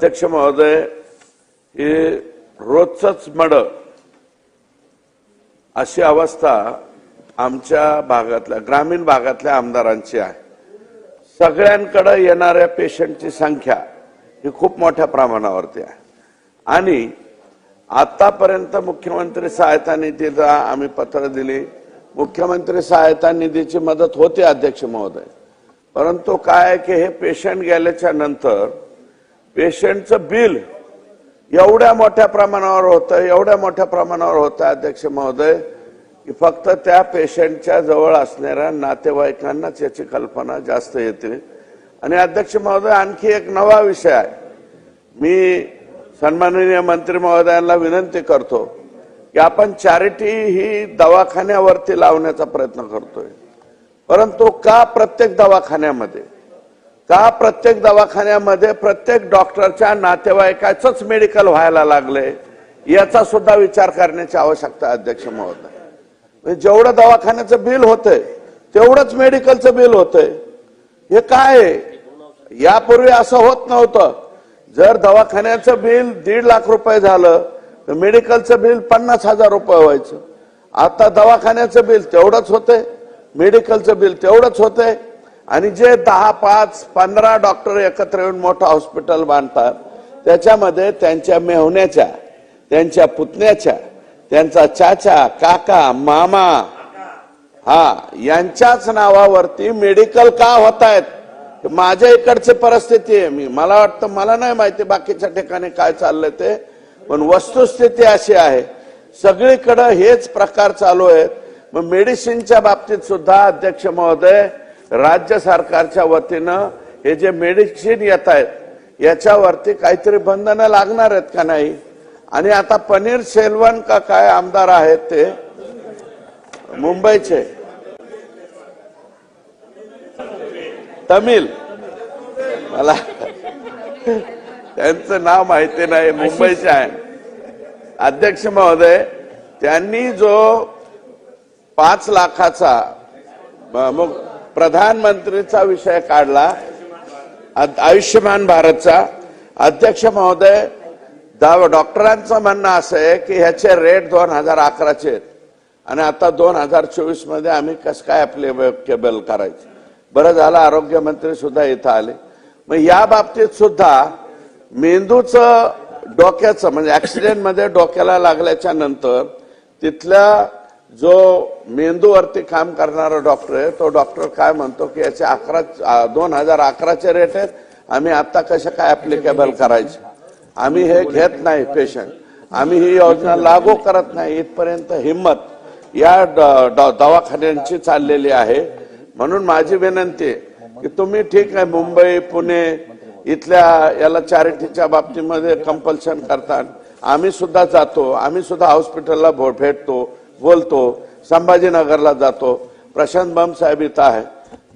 अध्यक्ष महोदय हे रोजच मड अशी अवस्था आमच्या भागातल्या ग्रामीण भागातल्या आमदारांची आहे. सगळ्यांकडे येणाऱ्या पेशंटची संख्या ही खूप मोठ्या प्रमाणावरती आहे. आणि आतापर्यंत मुख्यमंत्री सहायता निधीला आम्ही पत्र दिली. मुख्यमंत्री सहायता निधीची मदत होते अध्यक्ष महोदय. परंतु काय आहे की हे पेशंट गेल्याच्यानंतर पेशंटचं बिल एवढ्या मोठ्या प्रमाणावर होतं एवढ्या मोठ्या प्रमाणावर होतं अध्यक्ष महोदय की फक्त त्या पेशंटच्या जवळ असणाऱ्या नातेवाईकांनाच याची कल्पना जास्त येते. आणि अध्यक्ष महोदय आणखी एक नवा विषय आहे. मी सन्माननीय मंत्री महोदयांना विनंती करतो की आपण चॅरिटी ही दवाखान्यावरती लावण्याचा प्रयत्न करतोय. परंतु का प्रत्येक दवाखान्यामध्ये? का प्रत्येक दवाखान्यामध्ये प्रत्येक डॉक्टरच्या नातेवाईकाचंच मेडिकल व्हायला लागले याचा सुद्धा विचार करण्याची आवश्यकता अध्यक्ष महोदय. म्हणजे जेवढं दवाखान्याचं बिल होतंय तेवढंच मेडिकलचं बिल होतंय. हे काय आहे? यापूर्वी असं होत नव्हतं. जर दवाखान्याचं बिल दीड लाख रुपये झालं तर मेडिकलचं बिल पन्नास हजार रुपये व्हायचं. आता दवाखान्याचं बिल तेवढंच होतंय मेडिकलचं बिल तेवढंच होतंय आणि जे दहा पाच पंधरा डॉक्टर एकत्र येऊन मोठं हॉस्पिटल बांधतात त्याच्यामध्ये त्यांच्या मेहण्याच्या त्यांच्या पुतण्याच्या त्यांचा चाचा काका मामा हा यांच्याच नावावरती मेडिकल का होत आहेत माझ्या इकडची परिस्थिती आहे. मी मला वाटतं मला नाही माहिती बाकीच्या ठिकाणी काय चाललंय ते पण वस्तुस्थिती अशी आहे. सगळीकडं हेच प्रकार चालू आहेत. मग मेडिसिनच्या बाबतीत सुद्धा अध्यक्ष महोदय राज्य सरकारच्या वतीनं हे जे मेडिसिन येत आहेत याच्यावरती काहीतरी बंधनं लागणार आहेत का नाही? आणि आता पनीर सेल्वन का काय आमदार आहेत ते? मुंबईचे. तमिल. मला त्यांचं नाव माहिती नाही मुंबईचे आहे. अध्यक्ष महोदय त्यांनी जो पाच लाखाचा मग प्रधानमंत्रीचा विषय काढला आयुष्यमान भारतचा. अध्यक्ष महोदय डॉक्टरांचं म्हणणं असं आहे की ह्याचे रेट दोन हजार अकराचे आहेत. आणि आता दोन हजार चोवीसमध्ये आम्ही कसं काय अप्लिकेबल करायचं? बरं झालं आरोग्यमंत्री सुद्धा इथं आले. मग या बाबतीत सुद्धा मेंदूचं डोक्याचं म्हणजे ऍक्सिडेंटमध्ये डोक्याला लागल्याच्या नंतर तिथल्या जो मेंदूवरती काम करणारा डॉक्टर आहे तो डॉक्टर काय म्हणतो की याचे अकरा दोन हजार अकराचे रेट आहेत आम्ही आता कशा काय ॲप्लिकेबल करायचे? आम्ही हे घेत नाही पेशंट आम्ही ही योजना लागू करत नाही. इथपर्यंत हिंमत या ड- दवाखान्यांची चाललेली आहे. म्हणून माझी विनंती आहे की तुम्ही ठीक आहे मुंबई पुणे इथल्या याला चॅरिटीच्या बाबतीमध्ये कंपल्शन करतात. आम्ही सुद्धा जातो. आम्ही सुद्धा हॉस्पिटलला भो- भेटतो. बोलतो संभाजीनगरला जातो. प्रशांत बम साहेब इथं आहे.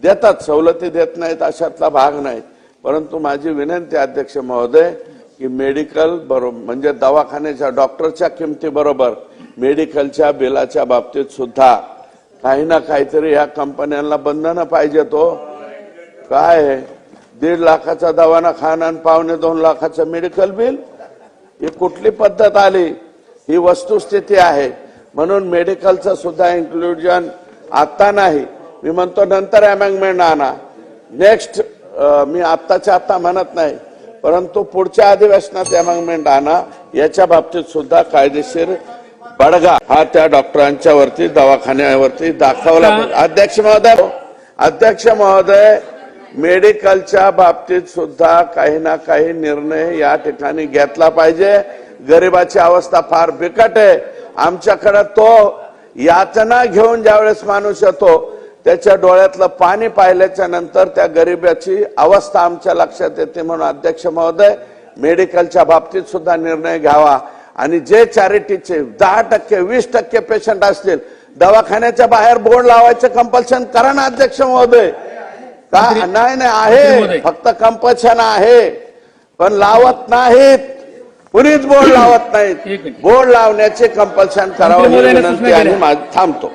देतात सवलती देत नाहीत अशातला भाग नाही. परंतु माझी विनंती अध्यक्ष महोदय की मेडिकल बरोबर म्हणजे दवाखान्याच्या डॉक्टरच्या किमतीबरोबर मेडिकलच्या बिलाच्या बाबतीत सुद्धा काही ना काहीतरी ह्या कंपन्यांना बंधनं पाहिजे तो. काय आहे? दीड लाखाचा दवाना खाना आणि पावणे दोन लाखाचं मेडिकल बिल? ही कुठली पद्धत आली? ही वस्तुस्थिती आहे. म्हणून मेडिकलचं सुद्धा इन्क्लुजन आता नाही. मी म्हणतो नंतर अमेंडमेंट आणा. नेक्स्ट मी आत्ताच्या आत्ता म्हणत नाही परंतु पुढच्या अधिवेशनात अमेंडमेंट आणा. याच्या बाबतीत सुद्धा कायदेशीर बडगा. हा त्या डॉक्टरांच्या वरती दवाखान्यावरती दाखवला. अध्यक्ष महोदय अध्यक्ष महोदय मेडिकलच्या बाबतीत सुद्धा काही ना काही निर्णय या ठिकाणी घेतला पाहिजे. गरिबाची अवस्था फार बिकट आहे. आमच्याकडे तो यातना घेऊन ज्यावेळेस माणूस येतो त्याच्या डोळ्यातलं पाणी पाहिल्याच्या नंतर त्या गरिबाची अवस्था आमच्या लक्षात येते म्हणून अध्यक्ष महोदय मेडिकलच्या बाबतीत सुद्धा निर्णय घ्यावा. आणि जे चॅरिटीचे दहा टक्के वीस टक्के पेशंट असतील दवाखान्याच्या बाहेर बोर्ड लावायचं कंपल्शन करा ना अध्यक्ष महोदय. का? नाही नाही आहे. फक्त कंपल्शन आहे. पण लावत नाहीत. कुणीच बोर्ड लावत नाहीत. बोर्ड लावण्याचे कंपल्शन करावं ही विनंती आणि थांबतो.